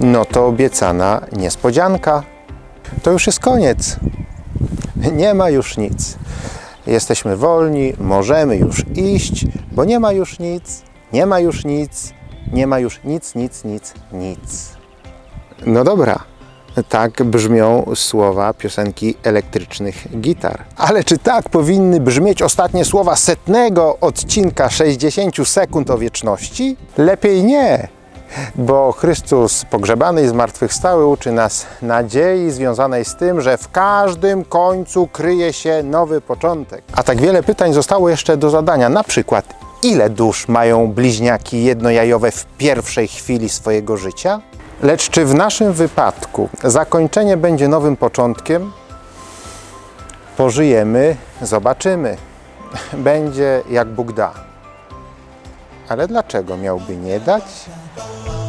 No to obiecana niespodzianka. To już jest koniec. Nie ma już nic. Jesteśmy wolni, możemy już iść, bo nie ma już nic, nie ma już nic, nie ma już nic, nic, nic, nic. No dobra, tak brzmią słowa piosenki elektrycznych gitar. Ale czy tak powinny brzmieć ostatnie słowa setnego odcinka 60 sekund o wieczności? Lepiej nie, bo Chrystus pogrzebany i zmartwychwstały uczy nas nadziei związanej z tym, że w każdym końcu kryje się nowy początek. A tak wiele pytań zostało jeszcze do zadania, na przykład ile dusz mają bliźniaki jednojajowe w pierwszej chwili swojego życia? Lecz czy w naszym wypadku zakończenie będzie nowym początkiem? Pożyjemy, zobaczymy. Będzie jak Bóg da. Ale dlaczego miałby nie dać? the